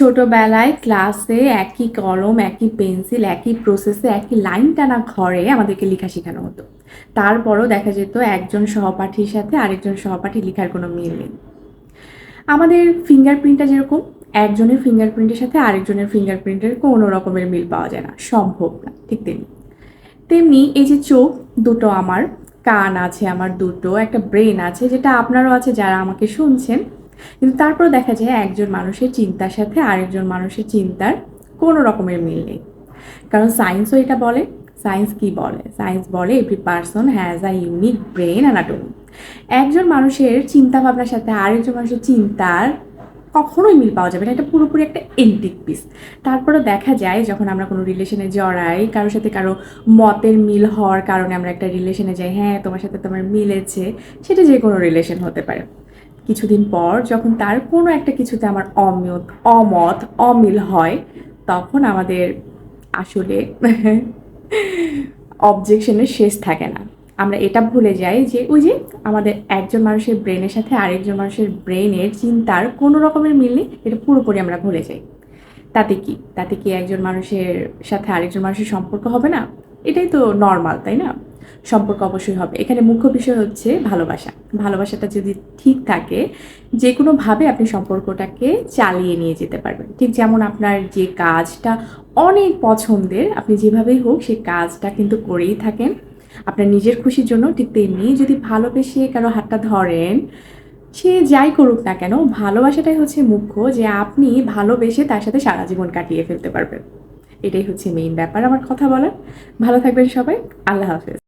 ছোটবেলায় ক্লাসে একই কলম, একই পেন্সিল, একই প্রসেসে একই লাইন টানা ঘরে আমাদেরকে লেখা শেখানো হতো। তারপরও দেখা যেত একজন সহপাঠীর সাথে আরেকজন সহপাঠী লেখার কোনো মিল নেই। আমাদের ফিঙ্গারপ্রিন্টটা যেরকম, একজনের ফিঙ্গারপ্রিন্টের সাথে আরেকজনের ফিঙ্গারপ্রিন্টের কোনো রকমের মিল পাওয়া যায় না, সম্ভব না, ঠিক তেমনি। তেমনি এই যে চোখ দুটো আমার, কান আছে আমার দুটো, একটা ব্রেন আছে যেটা আপনারও আছে যারা আমাকে শুনছেন কিন্তু তারপর দেখা যায় একজন মানুষের চিন্তার সাথে আরেকজন মানুষের চিন্তার কোনো রকমের মিল নেই। কারণ সায়েন্সও এটা বলে। সায়েন্স কি বলে? সায়েন্স বলে every person has a unique brain anatomy একজন মানুষের চিন্তা ভাবনার সাথে আরেকজন মানুষের চিন্তার কখনোই মিল পাওয়া যাবে না। এটা পুরোপুরি একটা এন্টিক পিস তারপরে দেখা যায় যখন আমরা কোনো রিলেশনে জড়াই, কারোর সাথে কারও মতের মিল হওয়ার কারণে আমরা একটা রিলেশনে যাই হ্যাঁ তোমার সাথে তোমার মিলেছে সেটা যে কোনো রিলেশন হতে পারে। কিছুদিন পর যখন তার কোনো একটা কিছুতে আমার অমত অমত, অমিল হয়, তখন আমাদের আসলে অবজেকশনের শেষ থাকে না। আমরা এটা ভুলে যাই যে ওই যে আমাদের একজন মানুষের ব্রেনের সাথে আরেকজন মানুষের ব্রেনের চিন্তার কোনো রকমের মিল নেই, এটা পুরোপুরি আমরা ভুলে যাই। তাতে কি? তাতে কি একজন মানুষের সাথে আরেকজন মানুষের সম্পর্ক হবে না? এটাই তো নর্মাল তাই না? সম্পর্ক অবশ্যই হবে। এখানে মুখ্য বিষয় হচ্ছে ভালোবাসা। ভালোবাসাটা যদি ঠিক থাকে যে কোনোভাবে আপনি সম্পর্কটাকে চালিয়ে নিয়ে যেতে পারবেন। ঠিক যেমন আপনার যে কাজটা অনেক পছন্দের, আপনি যেভাবেই হোক সেই কাজটা কিন্তু করেই থাকেন। আপনার নিজের খুশির জন্য ঠিক তেমনি যদি ভালোবেসে কারও হাতটা ধরেন, সে যাই করুক না কেন, ভালোবাসাটাই হচ্ছে মুখ্য যে আপনি ভালোবেসে তার সাথে সারা জীবন কাটিয়ে ফেলতে পারবেন। এটাই হচ্ছে মেইন ব্যাপার। আমার কথা বলার। ভালো থাকবেন সবাই। আল্লাহ হাফেজ।